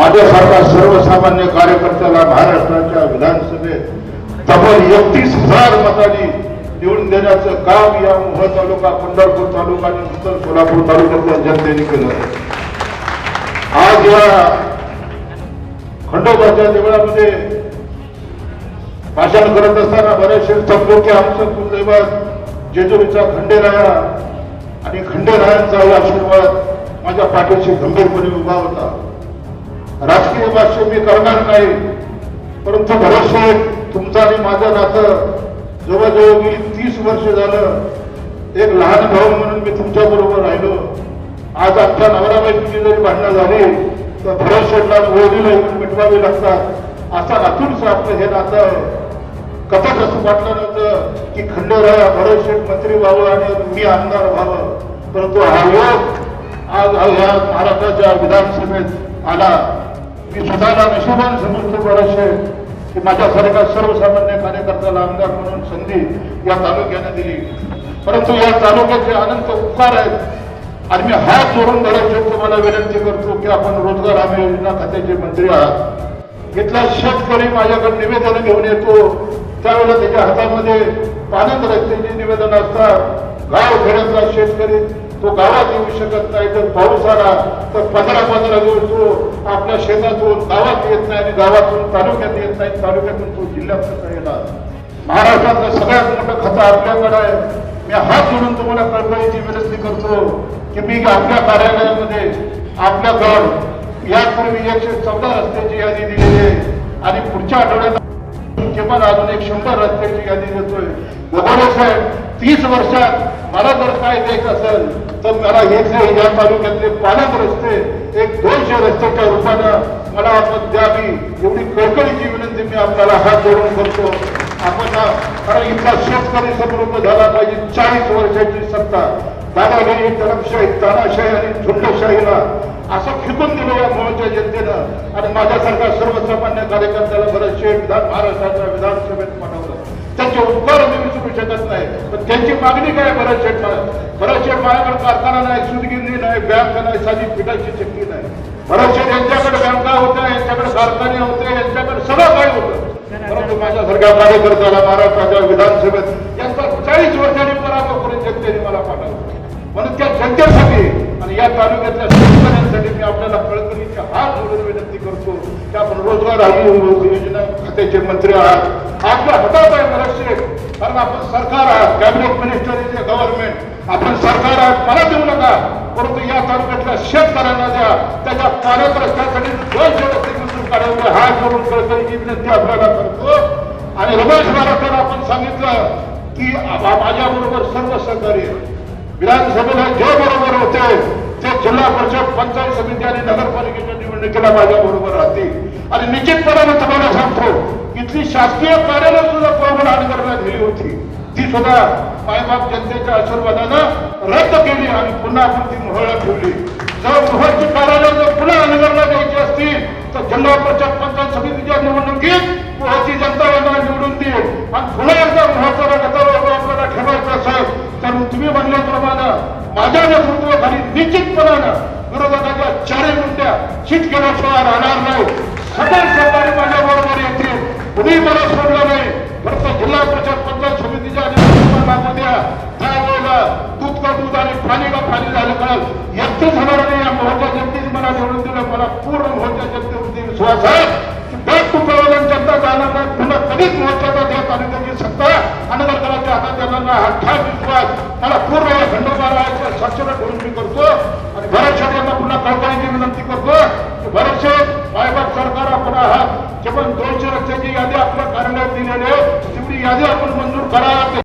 माझ्यासारखा सर्वसामान्य कार्यकर्त्याला महाराष्ट्राच्या विधानसभेत तब्बल एकतीस हजार मतांनी निवडून देण्याचं काम या मोह तालुका पंढरपूर तालुका आणि उत्तर सोलापूर तालुक्यातल्या जनतेने केलं आज या खंडोबाच्या देवळामध्ये भाषण करत असताना बरेचसे थकलो की आमचं कुलदैवत जेजुरीचा खंडेराया आणि खंडेरायांचा आशीर्वाद माझ्या पाठीशी गंभीरपणे उभा होता. राजकीय भाष्य मी करणार नाही. परंतु भरोसे तुमचं आणि माझं नातं जवळजवळ गेली तीस वर्ष झालं. एक लहान भाऊ म्हणून मी तुमच्या बरोबर राहिलो. आज आमच्या नवरा बायकोची जरी भांडणं झाली तर भरोसेला ओळीला येऊन मिटवावे लागतात. असा नातूनच आपलं हे नातं आहे कथाच असं वाटलं नव्हतं की खंडेराया भरोशेठ मंत्री व्हावं आणि मी आमदार व्हावं. परंतु हा योग आज ह्या महाराष्ट्राच्या विधानसभेत आला. मी स्वतःला नशिबान समजतो बरेचसे की माझ्यासारख्या सर्वसामान्य कार्यकर्त्याला आमदार म्हणून संधी या तालुक्याने दिली. परंतु या तालुक्याचे अनंत उपकार आहेत. आणि मी हात जोडून धरायचे तुम्हाला विनंती करतो की आपण रोजगार हमी योजना खात्याचे मंत्री आहात. इथला शेतकरी माझ्याकडे निवेदन घेऊन येतो. त्यावेळेला त्याच्या हातामध्ये पाण्यात रस्त्याची निवेदन असतात. गाव खेड्यातला शेतकरी तो गावात येऊ शकत नाही तर पाऊस आला तर पंधरा पंधरा दिवस तो आपल्या शेतातून गावात येत नाही आणि गावातून तालुक्यात येत नाही तालुक्यातून तो जिल्ह्यात कसा येणार. महाराष्ट्रातलं सगळ्यात मोठं खतं आपल्याकडं आहे. मी हात जोडून तुम्हाला कळकळीची विनंती करतो की मी आपल्या कार्यालयामध्ये आपल्याकडं यापूर्वी एकशे चौदा रस्त्याची यादी दिलेली आहे. आणि पुढच्या आठवड्यात किमान अजून एक शंभर रस्त्याची यादी देतोय. साहेब तीस वर्षात मला जर काय द्यायचं असेल तर मला हे जे या तालुक्यातले पालक रस्ते एक दोनशे रस्त्याच्या रूपानं मला आपण द्यावी एवढी कळकळीची विनंती मी आपल्याला हात जोडून करतो. आपण कारण इथला शेतकरी समृद्ध झाला पाहिजे चाळीस वर्षाची सत्ता. दादागिरी दडपशाही तानाशाही आणि झुंडशाहीला असं फेकून दिलं या मोहच्या जनतेनं. आणि माझ्यासारखा सर्वसामान्य कार्यकर्त्याला बरेचसे विधान महाराष्ट्राच्या विधानसभेत पाठवलं. त्यांचे उपकार मी विसरू शकत नाही. पण त्यांची मागणी काय बरेच शेठ बरेच माझ्याकडे कारखाना नाही सुदगिरणी नाही बँक नाही साधी पिठाची चक्की नाही. बरेच शेठ यांच्याकडे बँका होत्या यांच्याकडे कारखाने होते यांच्याकडे सगळं काही होतं. परंतु माझ्यासारख्या कार्यकर्त्याला महाराष्ट्राच्या विधानसभेत यांचा चाळीस वर्षांनी पराभव करून जनतेने मला पाठवला. म्हणून त्या जनतेसाठी आणि या तालुक्यातल्या शेतकऱ्यांसाठी मी आपल्याला कळकळीच्या हात जोडून विनंती करतो की आपण रोजगार हमी योजना खात्याचे मंत्री आहात. आपल्या हातात आहे बरेचसे कारण आपण सरकार आहात. कॅबिनेट मिनिस्टर इज गव्हर्नमेंट आपण सरकार आहात. मला देऊ नका. परंतु या तालुक्यातल्या शेतकऱ्यांना द्या. त्याच्या पाण्यात रस्त्यासाठी दोनशे रस्ते हात जोडून कळकळीची विनंती आपल्याला करतो. आणि रमेश महाराष्ट्राला आपण सांगितलं की माझ्याबरोबर सर्व सहकारी आहे. विधानसभेला जे बरोबर होते ते जिल्हा परिषद पंचायत समिती आणि नगरपालिकेच्या निवडणुकीला माझ्या बरोबर राहतील. आणि निश्चितपणाने तुम्हाला सांगतो इथली शासकीय कार्यालय सुद्धा कोविड करण्यात गेली होती. ती सुद्धा मायबाप जनतेच्या आशीर्वादानं रद्द केली आणि पुन्हा आपण ती मोहळा ठेवली. जर मोहळची कार्यालय जर पुन्हा अनगरला द्यायची असतील तर जिल्हा परिषद पंचायत समितीच्या निवडणुकीत मोहची जनता यांना निवडून देईल आणि पुन्हा एकदा मोहचा गटावर आपल्याला ठेवायचं असेल तर तुम्ही म्हणल्याप्रमाणे माझ्या आणि निश्चितपणानं विरोधकाच्या चारही मुंड्या शिटकेल्याशिवाय राहणार नाही. सगळे सहकारी माझ्या बरोबर येतील. कुणी मला सोडलं नाही. फक्त जिल्हा परिषद पंचायत समितीच्या लागू द्या त्यावेळेला दूध का दूध आणि पाणी का पाणी झालं कारण एकटेच होणार नाही. या मोहच्या जनतेने मला निवडून दिलं. मला पूर्ण मोहच्या जनतेवरती विश्वास आहे की बॅग तुकडवलं जनता जाणार नाही. पुन्हा कधीच मोर्चाचा त्या तालुक्याची सत्ता मला येणार विश्वास मला पूर्ण या खंडोबाराच्या साक्षर ठेवून मी करतो. आणि भरत यांना पुन्हा कळकळीची विनंती करतो. की भरत भरतशे मायबाप सरकार आपण आहात. केवळ दोनशे रस्त्याची यादी आपल्या कार्यालयात दिलेली आहे. तेवढी यादी आपण मंजूर करा.